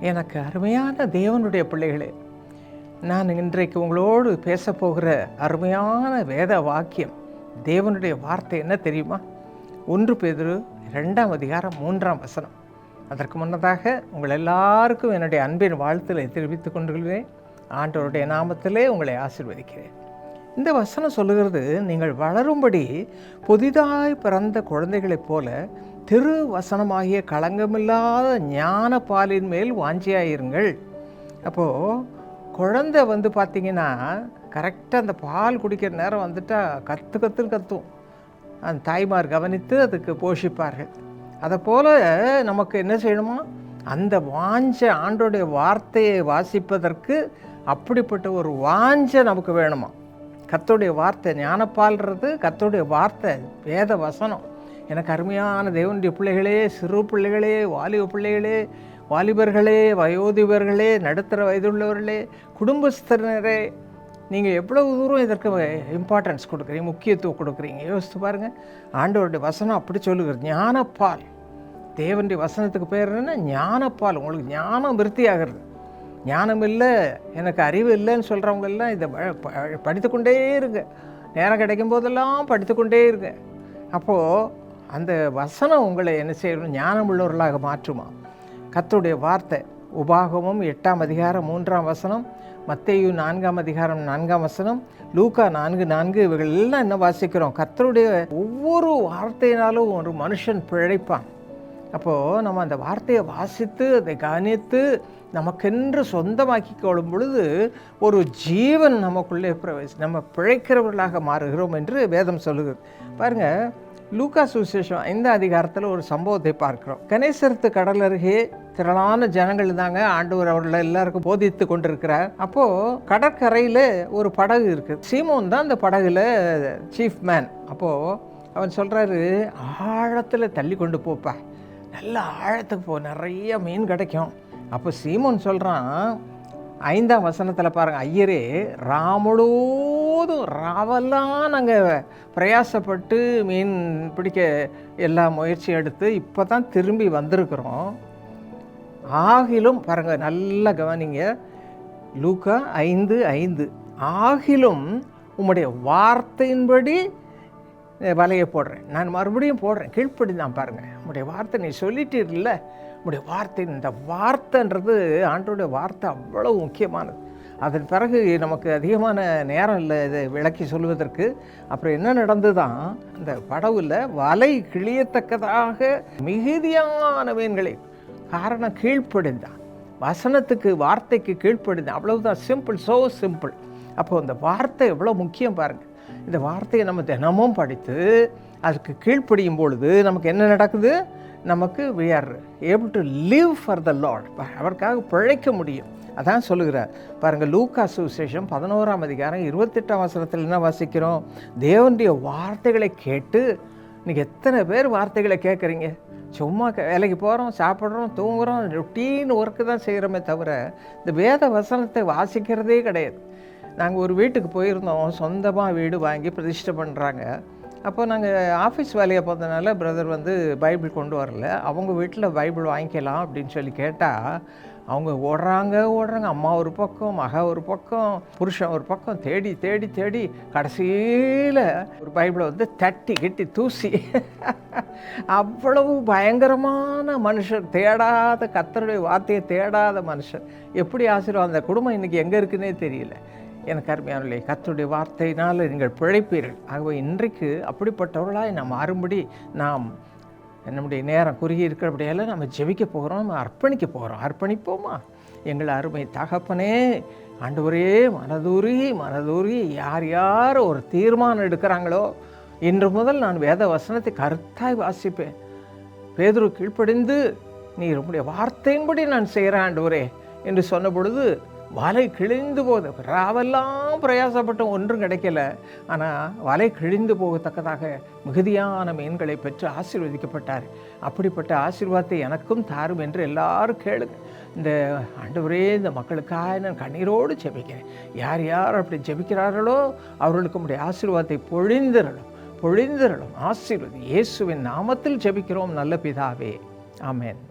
எனக்கு அருமையான தேவனுடைய பிள்ளைகளே நான் இன்றைக்கு உங்களோடு பேசப்போகிற அருமையான வேத வாக்கியம் தேவனுடைய வார்த்தை என்ன தெரியுமா? ஒன்று பேதிரு ரெண்டாம் அதிகாரம் மூன்றாம் வசனம். அதற்கு முன்னதாக உங்கள் எல்லாருக்கும் என்னுடைய அன்பின் வாழ்த்துலை தெரிவித்துக் கொண்டுள்ளேன். ஆண்டவருடைய நாமத்திலே உங்களை ஆசீர்வதிக்கிறேன். இந்த வசனம் சொல்லுகிறது நீங்கள் வளரும்படி புதிதாய் பிறந்த குழந்தைகளைப் போல திரு வசனமாகிய களங்கமில்லாத ஞான பாலின் மேல் வாஞ்சியாயிருங்கள். அப்போது குழந்தை வந்து பார்த்திங்கன்னா கரெக்டாக அந்த பால் குடிக்கிற நேரம் வந்துட்டால் கற்று கற்றுன்னு கத்தும். அந்த தாய்மார் கவனித்து அதுக்கு போஷிப்பார்கள். அதை போல் நமக்கு என்ன செய்யணுமா? அந்த வாஞ்ச ஆண்டோடைய வார்த்தையை வாசிப்பதற்கு அப்படிப்பட்ட ஒரு வாஞ்ச நமக்கு வேணுமா? கத்தோடைய வார்த்தை ஞானப்பால்றது கத்தோடைய வார்த்தை வேத வசனம். எனக்கு அருமையான தேவனுடைய பிள்ளைகளே சிறு பிள்ளைகளே வாலிப பிள்ளைகளே வாலிபர்களே வயோதிபர்களே நடுத்தர வயதுள்ளவர்களே குடும்பஸ்தரரே நீங்கள் எவ்வளவு தூரம் இதற்கு இம்பார்ட்டன்ஸ் கொடுக்குறீங்க முக்கியத்துவம் கொடுக்குறீங்க? யோசித்து பாருங்கள் ஆண்டவருடைய வசனம் அப்படி சொல்லுகிறது. ஞானப்பால். தேவனுடைய வசனத்துக்கு பேர் என்ன ஞானப்பால். உங்களுக்கு ஞானம் விருத்தியாகிறது. ஞானம் இல்லை எனக்கு அறிவு இல்லைன்னு சொல்கிறவங்க எல்லாம் இதை படித்துக்கொண்டே இருங்க. நேரம் கிடைக்கும் போதெல்லாம் படித்துக்கொண்டே இருங்க. அப்போது அந்த வசனம் உங்களை என்ன செய்யணும்? ஞானமுள்ளவர்களாக மாற்றுமா? கத்துடைய வார்த்தை உபாகமும் எட்டாம் அதிகாரம் மூன்றாம் வசனம் மத்தேயு நான்காம் அதிகாரம் நான்காம் வசனம் லூக்கா நான்கு நான்கு இவைகள் எல்லாம் என்ன வாசிக்கிறோம்? கத்தருடைய ஒவ்வொரு வார்த்தையினாலும் ஒரு மனுஷன் பிழைப்பான். அப்போது நம்ம அந்த வார்த்தையை வாசித்து அதை கவனித்து நமக்கென்று சொந்தமாக்கி கொள்ளும் பொழுது ஒரு ஜீவன் நமக்குள்ளே பிரவேசி நம்ம பிழைக்கிறவர்களாக மாறுகிறோம் என்று வேதம் சொல்லுகிறது. பாருங்கள் லூக்கா சுசேஷம் இந்த அதிகாரத்தில் ஒரு சம்பவத்தை பார்க்கிறோம். கணேசரத்து கடல் அருகே திரளான ஜனங்கள் தாங்க ஆண்டவர் அவர்களை எல்லாருக்கும் போதித்து கொண்டிருக்கிறார். அப்போது கடற்கரையில் ஒரு படகு இருக்குது சீமோன் தான் அந்த படகுல சீஃப் மேன் அப்போது அவன் சொல்கிறாரு ஆழத்தில் தள்ளி கொண்டு போப்பா. நல்ல ஆழத்துக்கு போ நிறைய மீன் கிடைக்கும். அப்போ சீமோன் சொல்கிறான் ஐந்தாம் வசனத்தில் பாருங்கள் ஐயரே ராமுழுவதும் ராவெல்லாம் நாங்கள் பிரயாசப்பட்டு மீன் பிடிக்க எல்லா முயற்சி எடுத்து இப்போ தான் திரும்பி வந்திருக்கிறோம். ஆகிலும் பாருங்கள் நல்லா கவனிங்க. லூக்கா ஐந்து ஐந்து ஆகிலும் உம்முடைய வார்த்தையின்படி வலையை போடுறேன். நான் மறுபடியும் போடுறேன். கீழ்ப்படி தான் பாருங்கள் உங்களுடைய வார்த்தை நீ சொல்லிட்டீர்ல. உங்களுடைய வார்த்தை இந்த வார்த்தைன்றது ஆண்டோடைய வார்த்தை அவ்வளோ முக்கியமானது. அதன் பிறகு நமக்கு அதிகமான நேரம் இல்லை இதை விளக்கி சொல்வதற்கு. அப்புறம் என்ன நடந்து தான் அந்த படவில் வலை கிழியத்தக்கதாக மிகுதியான மீன்களை காரணம் கீழ்ப்படிந்தான். வசனத்துக்கு வார்த்தைக்கு கீழ்ப்படிந்தான். அவ்வளவுதான். சிம்பிள் ஸோ சிம்பிள் அப்போது அந்த வார்த்தை எவ்வளோ முக்கியம் பாருங்கள் இந்த வார்த்தையை நம்ம தினமும் படித்து அதுக்கு கீழ்ப்படியும் பொழுது நமக்கு என்ன நடக்குது? நமக்கு we are able to live for the Lord அவருக்காக பிழைக்க முடியும். அதான் சொல்லுகிறார். பாருங்கள் லூக்கா சுவிசேஷம் பதினோராம் அதிகாரம் இருபத்தெட்டாம் வசனத்தில் என்ன வாசிக்கிறோம்? தேவனுடைய வார்த்தைகளை கேட்டு நீங்கள் எத்தனை பேர் வார்த்தைகளை கேட்குறீங்க? சும்மா வேலைக்கு போகிறோம் சாப்பிட்றோம் தூங்குகிறோம் ரொட்டீன் ஒர்க்கு தான் செய்கிறோமே தவிர இந்த வேத வசனத்தை வாசிக்கிறதே கிடையாது. நாங்கள் ஒரு வீட்டுக்கு போயிருந்தோம். சொந்தமாக வீடு வாங்கி பிரதிஷ்டை பண்ணுறாங்க அப்போ நாங்கள் ஆஃபீஸ் வேலையை போகிறதுனால பிரதர் வந்து பைபிள் கொண்டு வரல. அவங்க வீட்டில் பைபிள் வாங்கிக்கலாம் அப்படின்னு சொல்லி கேட்டால் அவங்க ஓடுறாங்க ஓடுறாங்க. அம்மா ஒரு பக்கம் மக ஒரு பக்கம் புருஷன் ஒரு பக்கம் தேடி தேடி தேடி கடைசியில் ஒரு பைபிளை வந்து தட்டி கட்டி தூசி. அவ்வளவு பயங்கரமான மனுஷன். தேடாத கத்தருடைய வார்த்தையை தேடாத மனுஷன். எப்படி ஆசீர்வாதம்? அந்த குடும்பம் இன்றைக்கி எங்கே இருக்குன்னே தெரியல. எனக்கு அருமையானே கத்துடைய வார்த்தையினால் நீங்கள் பிழைப்பீர்கள். ஆகவே இன்றைக்கு அப்படிப்பட்டவர்களாய் நாம் மாறும்படி நாம் நம்முடைய நேரம் குறுகி இருக்கிறபடியால் நம்ம ஜெபிக்க போகிறோம் நம்ம அர்ப்பணிக்க போகிறோம். அர்ப்பணிப்போமா? எங்கள் அருமை தகப்பனே ஆண்டவரே மனதூரி மனதூரி யார் யார் ஒரு தீர்மானம் எடுக்கிறாங்களோ இன்று முதல் நான் வேத வசனத்தை கருத்தாய் வாசிப்பேன். பேதுரு கீழ்ப்படிந்து நீ உங்களுடைய வார்த்தையின்படி நான் செய்கிறேன் ஆண்டவரே என்று சொன்ன பொழுது வலை கிழிந்து போகுது. ராவெல்லாம் பிரயாசப்பட்டும் ஒன்றும் கிடைக்கல. ஆனால் வலை கிழிந்து போகத்தக்கதாக மிகுதியான மீன்களை பெற்று ஆசீர்வதிக்கப்பட்டார். அப்படிப்பட்ட ஆசீர்வாதத்தை எனக்கும் தாரும் என்று எல்லாரும் கேளுங்க. இந்த ஆண்டவரே இந்த மக்களுக்காக நான் கண்ணீரோடு ஜெபிக்கிறேன். யார் யார் அப்படி ஜெபிக்கிறார்களோ அவர்களுக்கு உடைய ஆசீர்வாதத்தை பொழிந்திரலும் பொழிந்திரலும் ஆசீர்வதி இயேசுவின் நாமத்தில் ஜெபிக்கிறோம் நல்ல பிதாவே. ஆமேன்.